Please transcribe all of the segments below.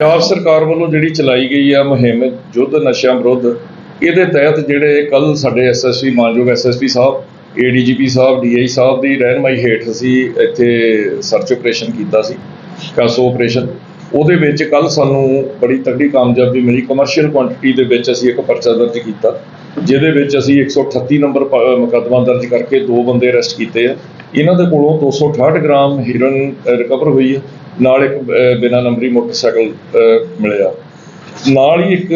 ਪੰਜਾਬ ਸਰਕਾਰ ਵੱਲੋਂ ਜਿਹੜੀ ਚਲਾਈ ਗਈ ਆ ਮੁਹਿੰਮ ਯੁੱਧ ਨਸ਼ਿਆਂ ਵਿਰੁੱਧ, ਇਹਦੇ ਤਹਿਤ ਜਿਹੜੇ ਕੱਲ ਸਾਡੇ ਐਸਐਸਪੀ ਮਾਨਯੋਗ ਐਸਐਸਪੀ ਸਾਹਿਬ ਏਡੀਜੀਪੀ ਸਾਹਿਬ ਡੀਆਈ ਸਾਹਿਬ ਦੀ ਰਹਿਨਮਾਈ ਹੇਠ ਅਸੀਂ ਇੱਥੇ ਸਰਚ ਆਪਰੇਸ਼ਨ ਕੀਤਾ ਸੀ, ਕਾਸੋ ਆਪਰੇਸ਼ਨ। ਉਹਦੇ ਵਿੱਚ ਕੱਲ ਸਾਨੂੰ ਬੜੀ ਤਕੜੀ ਕਾਮਯਾਬੀ ਮਿਲੀ। ਕਮਰਸ਼ੀਅਲ ਕੁਆਂਟੀਟੀ ਦੇ ਵਿੱਚ ਅਸੀਂ ਇੱਕ ਪਰਚਾ ਦਰਜ ਕੀਤਾ। ਜਿਹਦੇ ਵਿੱਚ ਅਸੀਂ 138 ਨੰਬਰ ਮੁਕੱਦਮਾ ਦਰਜ ਕਰਕੇ ਦੋ ਬੰਦੇ ਅਰੈਸਟ ਕੀਤੇ ਆ। ਇਹਨਾਂ ਦੇ ਕੋਲੋਂ 268 ਗ੍ਰਾਮ ਹੀਰੋਇਨ ਰਿਕਵਰ ਹੋਈ ਹੈ ਨਾਲ ਇੱਕ ਅ, ਬਿਨਾਂ ਨੰਬਰੀ ਮੋਟਰਸਾਈਕਲ ਮਿਲਿਆ। ਨਾਲ ਹੀ ਇੱਕ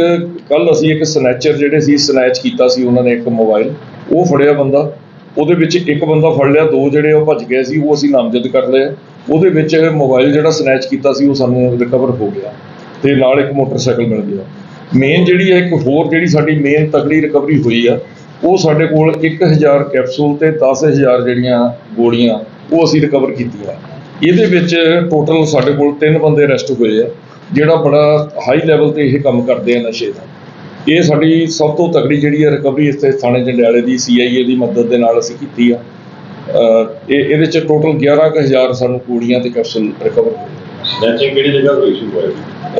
ਕੱਲ ਅਸੀਂ ਇੱਕ ਸਨੈਚਰ ਜਿਹੜੇ ਸੀ ਸਨੈਚ ਕੀਤਾ ਸੀ ਉਹਨਾਂ ਨੇ ਇੱਕ ਮੋਬਾਈਲ। ਉਹ ਫੜਿਆ ਬੰਦਾ। ਉਹਦੇ ਵਿੱਚ ਇੱਕ ਬੰਦਾ ਫੜ ਲਿਆ। ਦੋ ਜਿਹੜੇ ਉਹ ਭੱਜ ਗਏ ਸੀ ਉਹ ਅਸੀਂ ਨਾਮਜ਼ਦ ਕਰ ਲਏ ਉਹਦੇ ਵਿੱਚ ਮੋਬਾਈਲ ਜਿਹੜਾ ਸਨੈਚ ਕੀਤਾ ਸੀ ਉਹ ਸਾਨੂੰ ਰਿਕਵਰ ਹੋ ਗਿਆ। ਤੇ ਨਾਲ ਇੱਕ ਮੋਟਰਸਾਈਕਲ ਮਿਲ ਗਿਆ। ਮੇਨ ਜਿਹੜੀ ਹੈ ਇੱਕ ਹੋਰ ਜਿਹੜੀ ਸਾਡੀ ਮੇਨ ਤਕੜੀ ਰਿਕਵਰੀ ਹੋਈ ਆ, ਉਹ ਸਾਡੇ ਕੋਲ 1000 ਕੈਪਸੂਲ ਤੇ 10000 ਜਿਹੜੀਆਂ ਗੋਲੀਆਂ, ਉਹ ਅਸੀਂ ਰਿਕਵਰ ਕੀਤੀਆਂ। ਇਹਦੇ ਵਿੱਚ ਟੋਟਲ ਸਾਡੇ ਕੋਲ ਤਿੰਨ ਬੰਦੇ ਅਰੈਸਟ ਹੋਏ ਆ, ਜਿਹੜਾ ਬੜਾ ਹਾਈ ਲੈਵਲ ਤੇ ਇਹ ਕੰਮ ਕਰਦੇ ਆ ਨਸ਼ੇ ਦਾ। ਇਹ ਸਾਡੀ ਸਭ ਤੋਂ ਤਕੜੀ ਜਿਹੜੀ ਹੈ ਰਿਕਵਰੀ ਇੱਥੇ ਥਾਣੇ ਜੰਡਿਆਲੇ ਦੀ ਸੀਆਈਏ ਦੀ ਮਦਦ ਦੇ ਨਾਲ ਅਸੀਂ ਕੀਤੀ ਆ। ਇਹ ਇਹਦੇ ਚ ਟੋਟਲ 11000 ਸਾਨੂੰ ਕੂੜੀਆਂ ਤੇ ਕੈਪਸੂਲ ਰਿਕਵਰ ਹੋਏ ਸਨੈਚਿੰਗ ਕਿਹੜੀ ਜਗ੍ਹਾ ਹੋਈ ਸੀ ਹੋਇਆ?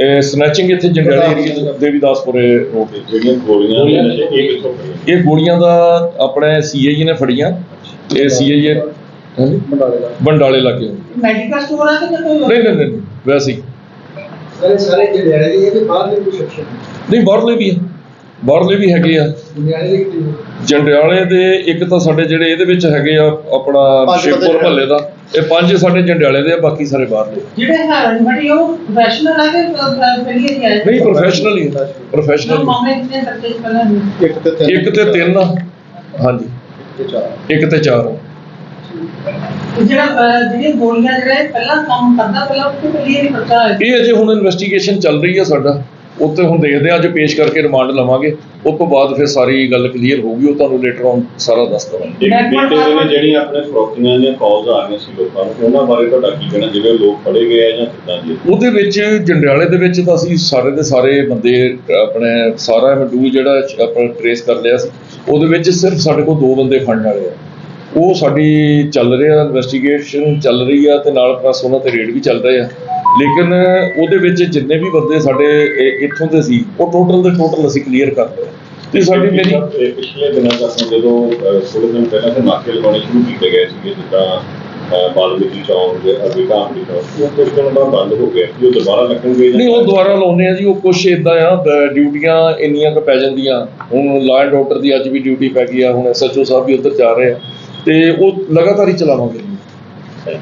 ਇਹ ਸਨੈਚਿੰਗ ਇੱਥੇ ਜੰਡਿਆਲੇ ਏਰੀਆ ਦੇਵੀਦਾਸਪੁਰੇ ਰੋਡ ਤੇ ਜਿਹੜੀਆਂ ਗੋਲੀਆਂ ਨੇ ਨਸ਼ੇ ਇਹ ਕਿੱਥੋਂ ਪਈਆਂ ਇਹ ਗੋਲੀਆਂ ਦਾ ਆਪਣੇ ਸੀਆਈਏ ਨੇ ਫੜੀਆਂ। ਇਹ ਸੀਆਈਏ ਹਾਂਜੀ? ਬੰਡਾਲੇ ਲੱਗੇ ਮੈਡੀਕਲ ਸਟੋਰ ਆ ਕਿ ਕੋਈ ਨਹੀਂ ਨਹੀਂ ਨਹੀਂ ਵੈਸੇ ਹੀ। ਸਾਰੇ ਸਾਰੇ ਜਿਹੜੇ ਦੀ ਇਹਦੇ ਬਾਹਰ ਦੇ ਕੁਝ ਸੈਕਸ਼ਨ ਨਹੀਂ ਬਾਹਰਲੇ ਵੀ ਆ। ਬਾਹਰਲੇ ਵੀ ਹੈਗੇ ਆ। ਜੰਡਿਆਲੇ ਦੇ ਇੱਕ ਤਾਂ ਸਾਡੇ ਜਿਹੜੇ ਇਹਦੇ ਵਿੱਚ ਹੈਗੇ ਆ ਆਪਣਾ ਬੰਦੇ ਮਹੱਲੇ ਦਾ। ਇਹ ਪੰਜ ਸਾਡੇ ਜੰਡਿਆਲੇ ਦੇ ਆ ਬਾਕੀ ਸਾਰੇ ਬਾਹਰਲੇ। ਜਿਹੜੇ ਹੈਰਨ ਬੜੀ ਉਹ ਪ੍ਰੋਫੈਸ਼ਨਲ ਆ ਕਿ ਪਹਿਲੀ ਦੀ ਆਏ? ਨਹੀਂ ਪ੍ਰੋਫੈਸ਼ਨਲ ਹੀ ਪ੍ਰੋਫੈਸ਼ਨਲ ਮਾਮਲੇ ਕਿੰਨੇ ਬੱਚੇ ਪਹਿਲਾਂ ਇੱਕ ਤੇ ਤਿੰਨ। ਇੱਕ ਤੇ ਤਿੰਨ ਆ। ਹਾਂਜੀ। ਤੇ ਚਾਰ। ਇੱਕ ਤੇ ਚਾਰ ਆ। ਜਿਹੜਾ ਅਹ, ਜਿਹੜੀਆਂ ਗੋਲੀਆਂ ਜਿਹੜਾ ਇਹ ਪਹਿਲਾਂ ਕੰਮ ਕਰਦਾ ਪਹਿਲਾਂ ਉਹ ਪਹਿਲੀ ਨਹੀਂ ਪਤਾ ਹੈ ਇਹ ਅਜੇ ਹੁਣ ਇਨਵੈਸਟੀਗੇਸ਼ਨ ਚੱਲ ਰਹੀ ਹੈ ਸਾਡਾ। ਉੱਤੇ ਹੁਣ ਦੇਖਦੇ ਆ ਅੱਜ ਪੇਸ਼ ਕਰਕੇ ਰਿਮਾਂਡ ਲਵਾਂਗੇ। ਉਸ ਤੋਂ ਬਾਅਦ ਫਿਰ ਸਾਰੀ ਗੱਲ ਕਲੀਅਰ ਹੋਊਗੀ ਉਹ ਤੁਹਾਨੂੰ ਲੇਟਰ ਔਨ ਸਾਰਾ ਦੱਸ ਦਵਾਂਗੇ। ਇੱਕ ਬੀਤੇ ਦਿਨ ਜਿਹੜੀਆਂ ਆਪਣੇ ਫਰੋਕੀਆਂ ਦੀਆਂ ਕਾਲਸ ਆ ਰਹੀਆਂ ਸੀ ਲੋਕਾਂ ਨੂੰ ਉਹਨਾਂ ਬਾਰੇ ਤੁਹਾਡਾ ਕੀ ਕਹਿਣਾ? ਜਿਹੜੇ ਲੋਕ ਫੜੇ ਗਏ ਆ ਜਾਂ ਕਿੱਦਾਂ ਦੀ ਉਹਦੇ ਵਿੱਚ ਜੰਡਿਆਲੇ ਦੇ ਵਿੱਚ ਤਾਂ ਅਸੀਂ ਸਾਰੇ ਦੇ ਸਾਰੇ ਬੰਦੇ ਆਪਣੇ ਸਾਰਾ ਮਡੂ ਜਿਹੜਾ ਆਪਣਾ ਟਰੇਸ ਕਰ ਲਿਆ ਸੀ ਉਹਦੇ ਵਿੱਚ ਸਿਰਫ ਸਾਡੇ ਕੋਲ ਦੋ ਬੰਦੇ ਫੜਨ ਵਾਲੇ ਆ। ਉਹ ਸਾਡੀ ਚੱਲ ਰਿਹਾ ਇਨਵੈਸਟੀਗੇਸ਼ਨ ਚੱਲ ਰਹੀ ਆ ਤੇ ਨਾਲ ਪਲੱਸ ਉਹਨਾਂ ਤੇ ਰੇਡ ਵੀ ਚੱਲ ਰਹੇ ਆ। ਲੇਕਿਨ ਉਹਦੇ ਵਿੱਚ ਜਿੰਨੇ ਵੀ ਬੰਦੇ ਸਾਡੇ ਇੱਥੋਂ ਦੇ ਸੀ ਉਹ ਟੋਟਲ ਦੇ ਟੋਟਲ ਅਸੀਂ ਕਲੀਅਰ ਕਰ ਲਏ ਤੇ ਸਾਡੀ ਮੇਰੀ ਪਿਛਲੇ ਦਿਨਾਂ ਤੱਕ ਜਦੋਂ ਥੋੜ੍ਹੇ ਦਿਨ ਪਹਿਲਾਂ ਤੇ ਨਾਕੇ ਲਗਾਉਣੇ ਸ਼ੁਰੂ ਕੀਤੇ ਗਏ ਸੀਗੇ ਜਿੱਦਾਂ ਬਾਲਮੀਕੀ ਚੌਂਕ ਦੇ ਅਭੀ ਕਾਮੜੀ ਚੌਂਕ ਉਹ ਕੁਝ ਦਿਨ ਬਾਅਦ ਬੰਦ ਹੋ ਗਏ ਸੀ ਉਹ ਦੁਬਾਰਾ ਲੱਗਣਗੇ ਨਹੀਂ ਉਹ ਦੁਬਾਰਾ ਲਾਉਨੇ ਆ ਜੀ ਉਹ ਕੁਛ ਇਦਾਂ ਆ ਡਿਊਟੀਆਂ ਇੰਨੀਆਂ ਕੁ ਪੈ ਜਾਂਦੀਆਂ। ਹੁਣ ਲਾ ਐਂਡ ਆਰਡਰ ਦੀ ਅੱਜ ਵੀ ਡਿਊਟੀ ਪੈ ਗਈ ਆ ਹੁਣ ਐਸਐਚਓ ਸਾਹਿਬ ਵੀ ਉੱਧਰ ਜਾ ਰਹੇ ਆ। ਤੇ ਉਹ ਲਗਾਤਾਰ ਹੀ ਚਲਾਵਾਂਗੇ।